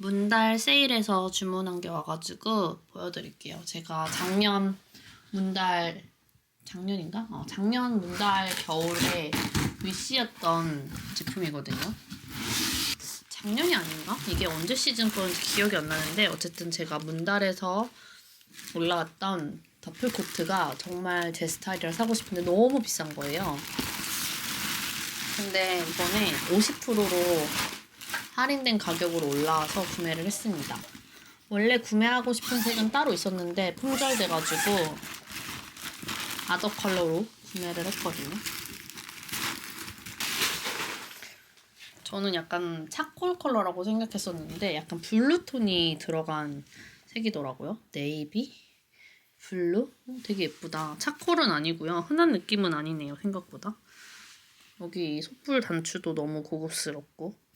문달 세일에서 주문한 게 와가지고 보여드릴게요. 제가 작년 문달 작년인가? 어, 작년 문달 겨울에 위시였던 제품이거든요. 작년이 아닌가? 이게 언제 시즌 거인지 기억이 안 나는데 어쨌든 제가 문달에서 올라왔던 더플 코트가 정말 제 스타일이라 사고 싶은데 너무 비싼 거예요. 근데 이번에 50%로 할인된 가격으로 올라와서 구매를 했습니다. 원래 구매하고 싶은 색은 따로 있었는데 품절돼가지고 아더 컬러로 구매를 했거든요. 저는 약간 차콜 컬러라고 생각했었는데 약간 블루톤이 들어간 색이더라고요. 네이비? 블루? 어, 되게 예쁘다. 차콜은 아니고요. 흔한 느낌은 아니네요. 생각보다. 여기 속불 단추도 너무 고급스럽고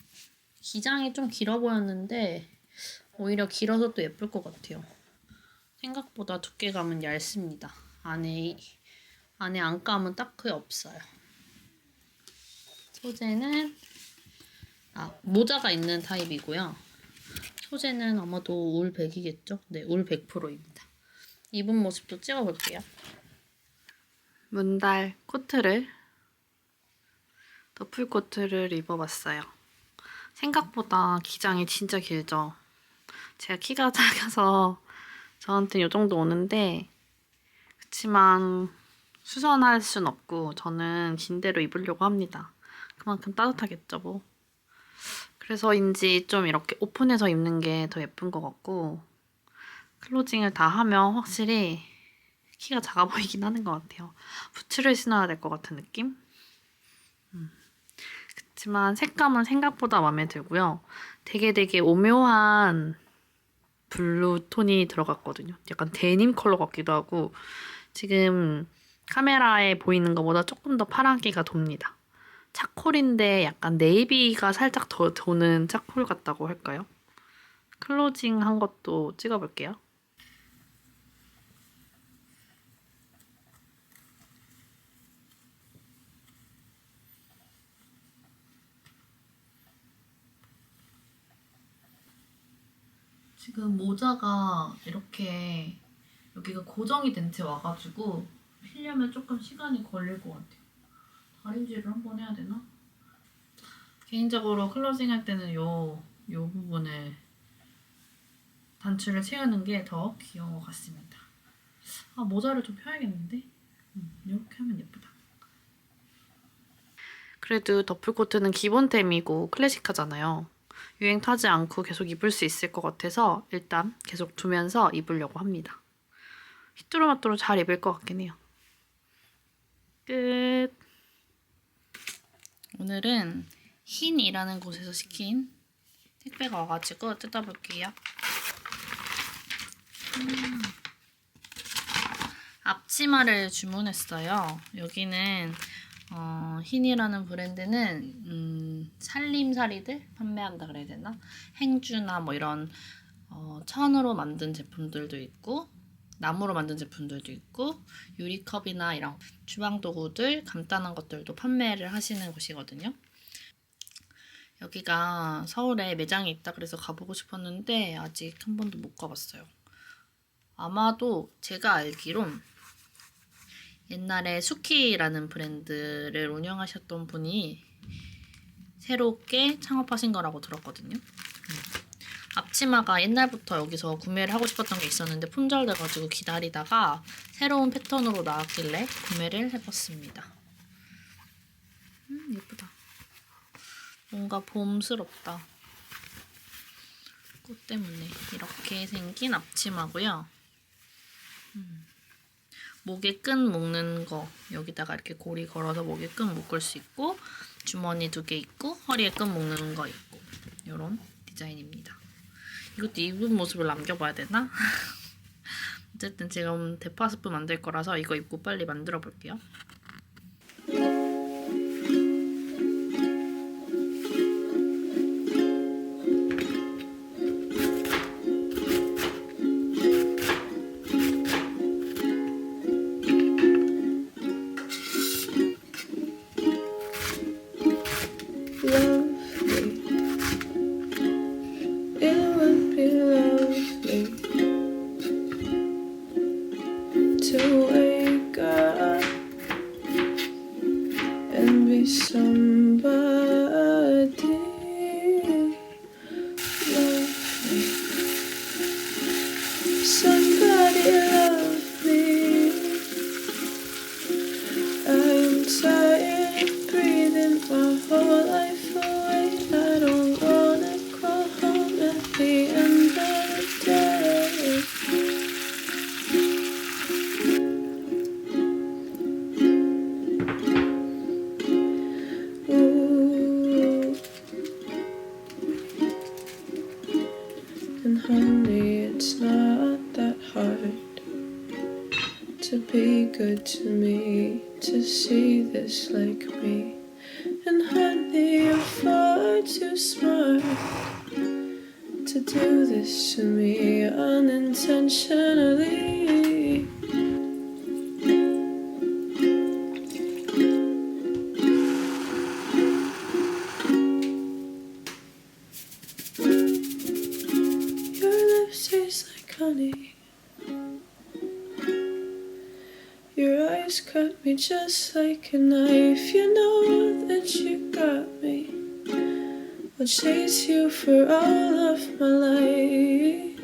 기장이 좀 길어 보였는데 오히려 길어서 또 예쁠 것 같아요. 생각보다 두께감은 얇습니다. 안에 안에 안감은 딱 거의 없어요. 소재는 아 모자가 있는 타입이고요. 소재는 아마도 울 100이겠죠? 네, 울 100%입니다. 입은 모습도 찍어볼게요. 문달 코트를 더플 코트를 입어봤어요. 생각보다 기장이 진짜 길죠. 제가 키가 작아서 저한테는 이 정도 오는데 그치만 수선할 순 없고 저는 긴 대로 입으려고 합니다. 그만큼 따뜻하겠죠 뭐. 그래서인지 좀 이렇게 오픈해서 입는 게 더 예쁜 것 같고 클로징을 다 하면 확실히 키가 작아 보이긴 하는 것 같아요. 부츠를 신어야 될 것 같은 느낌? 음. 그렇지만 색감은 생각보다 마음에 들고요. 되게 되게 오묘한 블루 톤이 들어갔거든요. 약간 데님 컬러 같기도 하고 지금 카메라에 보이는 것보다 조금 더 파란기가 돕니다. 차콜인데 약간 네이비가 살짝 더 도는 차콜 같다고 할까요? 클로징 한 것도 찍어볼게요. 지금 모자가 이렇게 여기가 고정이 된 채 와가지고 피려면 조금 시간이 걸릴 것 같아요. 다림질을 한번 해야 되나? 개인적으로 클로징 할 때는 요, 요 부분을 단추를 채우는 게 더 귀여운 것 같습니다. 아, 모자를 좀 펴야겠는데? 음, 이렇게 하면 예쁘다. 그래도 더플코트는 기본템이고 클래식하잖아요. 유행 타지 않고 계속 입을 수 있을 것 같아서 일단 계속 두면서 입으려고 합니다. 휘뚜루마뚜루 잘 입을 것 같긴 해요. 끝. 오늘은 흰이라는 곳에서 시킨 택배가 와가지고 뜯어볼게요. 음. 앞치마를 주문했어요. 여기는 어, 흰이라는 브랜드는 음, 살림살이들 판매한다 그래야 되나? 행주나 뭐 이런 어, 천으로 만든 제품들도 있고 나무로 만든 제품들도 있고 유리컵이나 이런 주방 도구들 간단한 것들도 판매를 하시는 곳이거든요. 여기가 서울에 매장이 있다 그래서 가보고 싶었는데 아직 한 번도 못 가봤어요. 아마도 제가 알기로 옛날에 수키라는 브랜드를 운영하셨던 분이 새롭게 창업하신 거라고 들었거든요. 음. 앞치마가 옛날부터 여기서 구매를 하고 싶었던 게 있었는데 품절돼가지고 기다리다가 새로운 패턴으로 나왔길래 구매를 해봤습니다. 음, 예쁘다. 뭔가 봄스럽다. 꽃 때문에 이렇게 생긴 앞치마고요. 음. 목에 끈 묶는 거 여기다가 이렇게 고리 걸어서 목에 끈 묶을 수 있고 주머니 두 개 있고 허리에 끈 묶는 거 있고 이런 디자인입니다. 이것도 입은 모습을 남겨봐야 되나? 어쨌든 지금 대파스프 만들 거라서 이거 입고 빨리 만들어 볼게요. Be good to me, to see this like me. And honey, you're far too smart to do this to me unintentionally. Just like a knife. You know that you got me. I'll chase you for all of my life.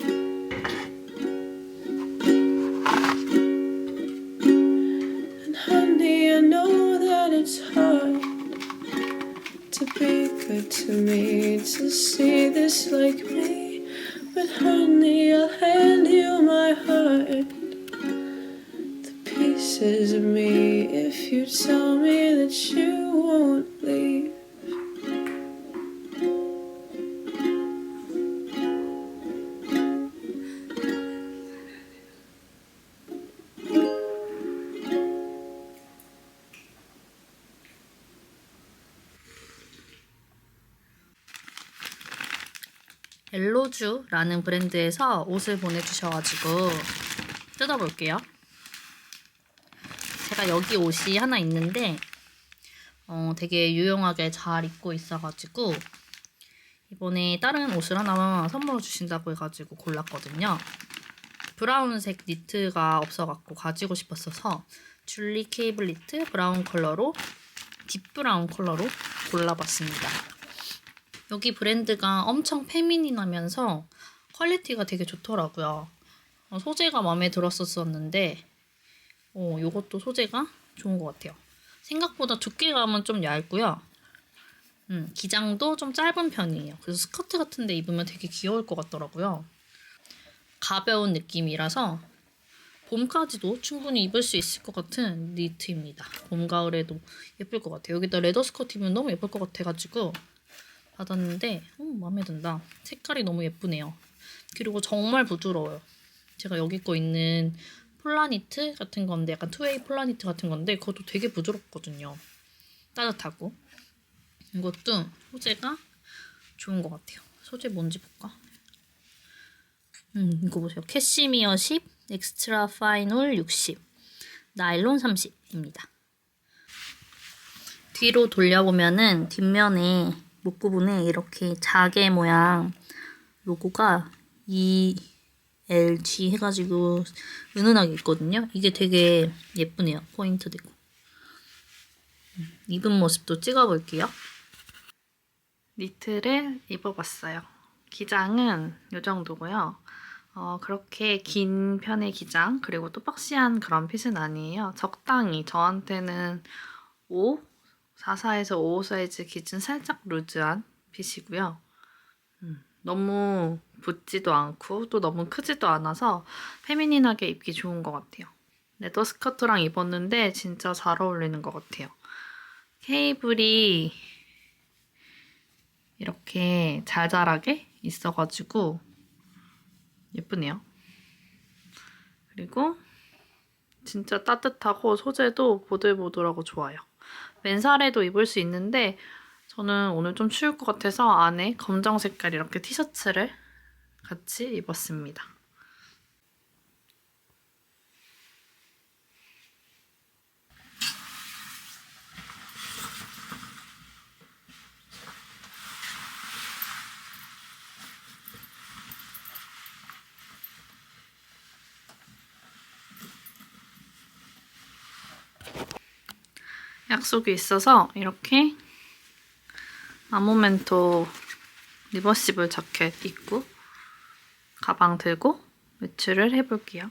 And honey, I know that it's hard to be good to me, to see this like me. But honey, 엘로주라는 브랜드에서 옷을 보내주셔가지고 뜯어볼게요. 제가 여기 옷이 하나 있는데 어, 되게 유용하게 잘 입고 있어가지고 이번에 다른 옷을 하나 선물로 주신다고 해가지고 골랐거든요. 브라운색 니트가 없어갖고 가지고 싶었어서 줄리 케이블 니트 브라운 컬러로 딥 브라운 컬러로 골라봤습니다. 여기 브랜드가 엄청 페미닌하면서 퀄리티가 되게 좋더라고요. 어, 소재가 마음에 들었었는데 어, 요것도 소재가 좋은 것 같아요. 생각보다 두께감은 좀 얇고요. 음, 기장도 좀 짧은 편이에요. 그래서 스커트 같은 데 입으면 되게 귀여울 것 같더라고요. 가벼운 느낌이라서 봄까지도 충분히 입을 수 있을 것 같은 니트입니다. 봄, 가을에도 예쁠 것 같아요. 여기다 레더 스커트 입으면 너무 예쁠 것 같아가지고 받았는데 어, 마음에 든다. 색깔이 너무 예쁘네요. 그리고 정말 부드러워요. 제가 여기 거 있는 폴라니트 같은 건데 약간 투웨이 폴라니트 같은 건데 그것도 되게 부드럽거든요. 따뜻하고 이것도 소재가 좋은 것 같아요. 소재 뭔지 볼까? 음 이거 보세요. 캐시미어 10, 엑스트라 파인홀 60, 나일론 30입니다. 뒤로 돌려보면은 뒷면에 목 부분에 이렇게 자개 모양 로고가 ELG 해가지고 은은하게 있거든요. 이게 되게 예쁘네요. 포인트 되고. 음, 입은 모습도 찍어볼게요. 니트를 입어봤어요. 기장은 이 정도고요. 어, 그렇게 긴 편의 기장 그리고 또 박시한 그런 핏은 아니에요. 적당히 저한테는 5, 44에서 55 사이즈 기준 살짝 루즈한 핏이고요. 음, 너무 붙지도 않고 또 너무 크지도 않아서 페미닌하게 입기 좋은 것 같아요. 레더 스커트랑 입었는데 진짜 잘 어울리는 것 같아요. 케이블이 이렇게 잘잘하게 있어가지고 예쁘네요. 그리고 진짜 따뜻하고 소재도 보들보들하고 좋아요. 맨살에도 입을 수 있는데 저는 오늘 좀 추울 것 같아서 안에 검정 색깔 이렇게 티셔츠를 같이 입었습니다. 약속이 있어서 이렇게 아모멘토 리버시블 자켓 입고 가방 들고 외출을 해볼게요.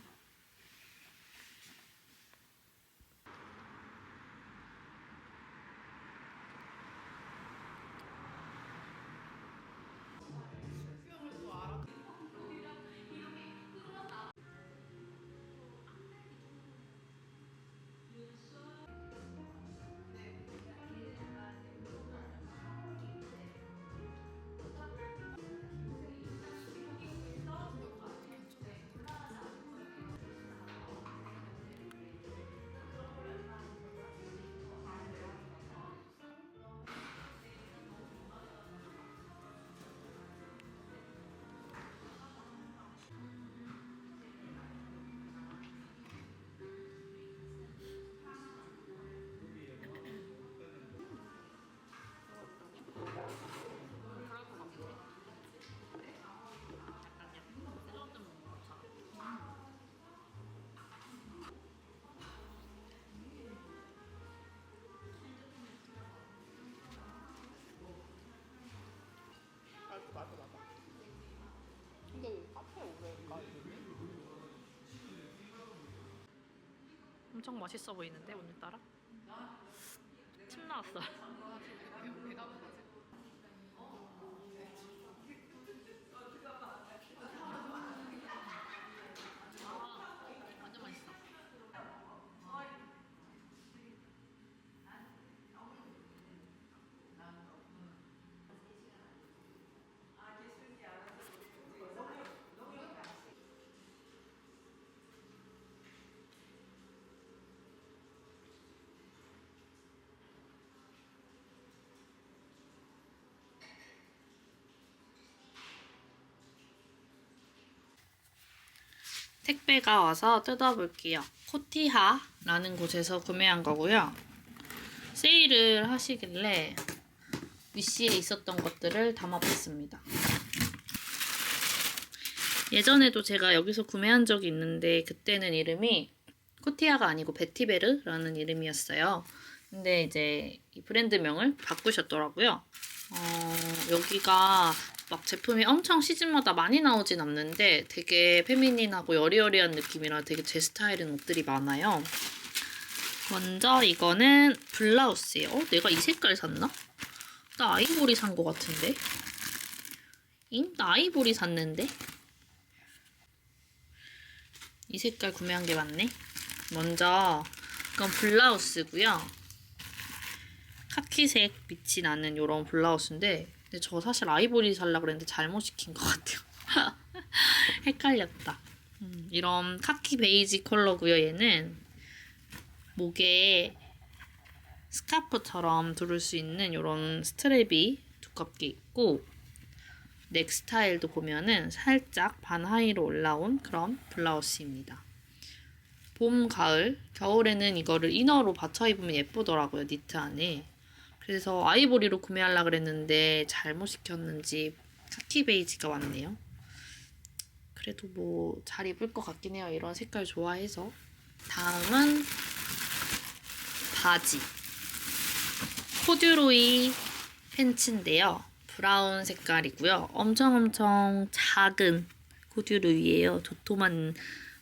엄청 맛있어 보이는데 오늘따라? 침 나왔어. 택배가 와서 뜯어볼게요. 코티하라는 곳에서 구매한 거고요. 세일을 하시길래 위시에 있었던 것들을 담아봤습니다. 예전에도 제가 여기서 구매한 적이 있는데 그때는 이름이 코티아가 아니고 베티베르라는 이름이었어요. 근데 이제 이 브랜드명을 바꾸셨더라고요. 어, 여기가 막 제품이 엄청 시즌마다 많이 나오진 않는데 되게 페미닌하고 여리여리한 느낌이라 되게 제 스타일인 옷들이 많아요. 먼저 이거는 블라우스예요. 어, 내가 이 색깔 샀나? 나 아이보리 산거 같은데? 잉? 나 아이보리 샀는데? 이 색깔 구매한 게 맞네. 먼저 이건 블라우스고요. 카키색 빛이 나는 이런 블라우스인데 근데 저 사실 아이보리 살라 그랬는데 잘못 시킨 것 같아요. 헷갈렸다. 음, 이런 카키 베이지 컬러고요. 얘는 목에 스카프처럼 두를 수 있는 이런 스트랩이 두껍게 있고 넥 스타일도 보면은 살짝 반하이로 올라온 그런 블라우스입니다. 봄, 가을, 겨울에는 이거를 이너로 받쳐 입으면 예쁘더라고요. 니트 안에. 그래서 아이보리로 구매하려 그랬는데 잘못 시켰는지 카키 베이지가 왔네요. 그래도 뭐 잘 입을 것 같긴 해요. 이런 색깔 좋아해서. 다음은 바지. 코듀로이 팬츠인데요. 브라운 색깔이고요. 엄청 엄청 작은 코듀로이예요. 도톰한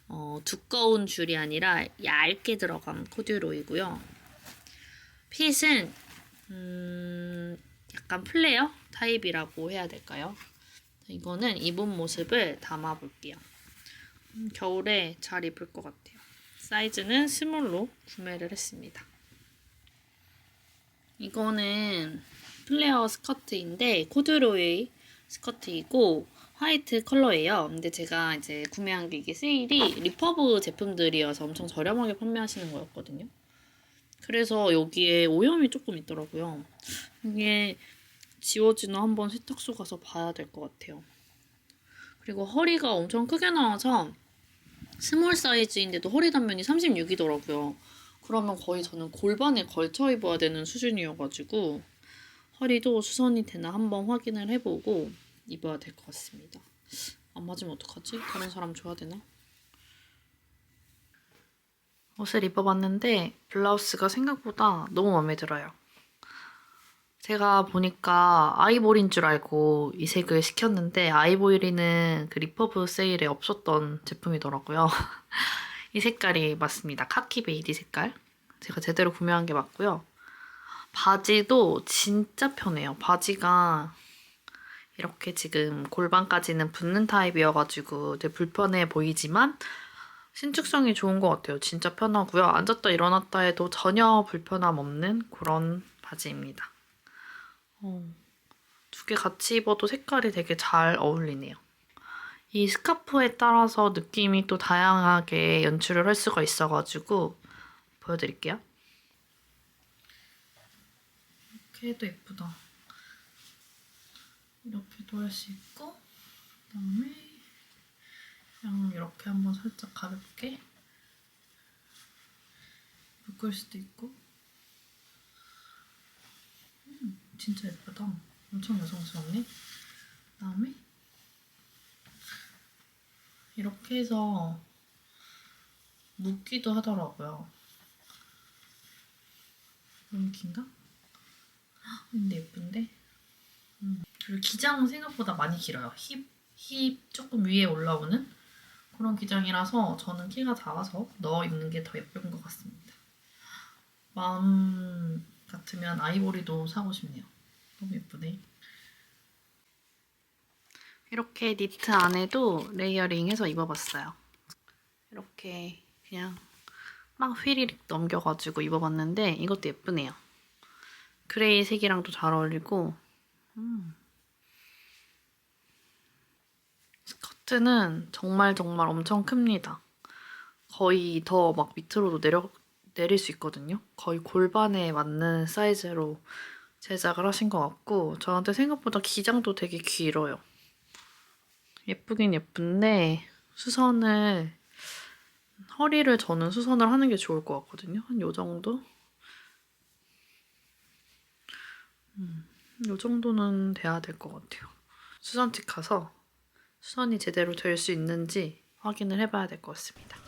어, 두꺼운 줄이 아니라 얇게 들어간 코듀로이고요. 핏은 음, 약간 플레어 타입이라고 해야 될까요? 이거는 입은 모습을 담아볼게요. 음, 겨울에 잘 입을 것 같아요. 사이즈는 스몰로 구매를 했습니다. 이거는 플레어 스커트인데 코듀로이 스커트이고 화이트 컬러예요. 근데 제가 이제 구매한 게 이게 세일이 리퍼브 제품들이어서 엄청 저렴하게 판매하시는 거였거든요. 그래서 여기에 오염이 조금 있더라고요. 이게 지워지나 한번 세탁소 가서 봐야 될 것 같아요. 그리고 허리가 엄청 크게 나와서 스몰 사이즈인데도 허리 단면이 36이더라고요. 그러면 거의 저는 골반에 걸쳐 입어야 되는 수준이어가지고 허리도 수선이 되나 한번 확인을 해보고 입어야 될 것 같습니다. 안 맞으면 어떡하지? 다른 사람 줘야 되나? 옷을 입어봤는데 블라우스가 생각보다 너무 마음에 들어요. 제가 보니까 아이보리인 줄 알고 이 색을 시켰는데 아이보리는 그 리퍼브 세일에 없었던 제품이더라고요. 이 색깔이 맞습니다. 카키 베이지 색깔. 제가 제대로 구매한 게 맞고요. 바지도 진짜 편해요. 바지가 이렇게 지금 골반까지는 붙는 타입이어가지고 불편해 보이지만 신축성이 좋은 것 같아요. 진짜 편하고요. 앉았다 일어났다 해도 전혀 불편함 없는 그런 바지입니다. 어, 두 개 같이 입어도 색깔이 되게 잘 어울리네요. 이 스카프에 따라서 느낌이 또 다양하게 연출을 할 수가 있어가지고 보여드릴게요. 이렇게 해도 예쁘다. 이렇게도 할 수 있고 그다음에 그냥 이렇게 한번 살짝 가볍게 묶을 수도 있고 음, 진짜 예쁘다. 엄청 여성스럽네. 그다음에 이렇게 해서 묶기도 하더라고요. 너무 긴가? 헉, 근데 예쁜데? 음. 그리고 기장은 생각보다 많이 길어요. 힙, 힙 조금 위에 올라오는 그런 기장이라서 저는 키가 작아서 넣어 입는 게 더 예쁜 것 같습니다. 마음 같으면 아이보리도 사고 싶네요. 너무 예쁘네. 이렇게 니트 안에도 레이어링 해서 입어봤어요. 이렇게 그냥 막 휘리릭 넘겨가지고 입어봤는데 이것도 예쁘네요. 그레이 색이랑도 잘 어울리고 음. 스커트는 정말 정말 엄청 큽니다. 거의 더 막 밑으로도 내려 내릴 수 있거든요. 거의 골반에 맞는 사이즈로 제작을 하신 것 같고 저한테 생각보다 기장도 되게 길어요. 예쁘긴 예쁜데 수선을 허리를 저는 수선을 하는 게 좋을 것 같거든요. 한 요 정도? 음, 요 정도는 돼야 될 것 같아요. 수선집 가서 수선이 제대로 될 수 있는지 확인을 해봐야 될 것 같습니다.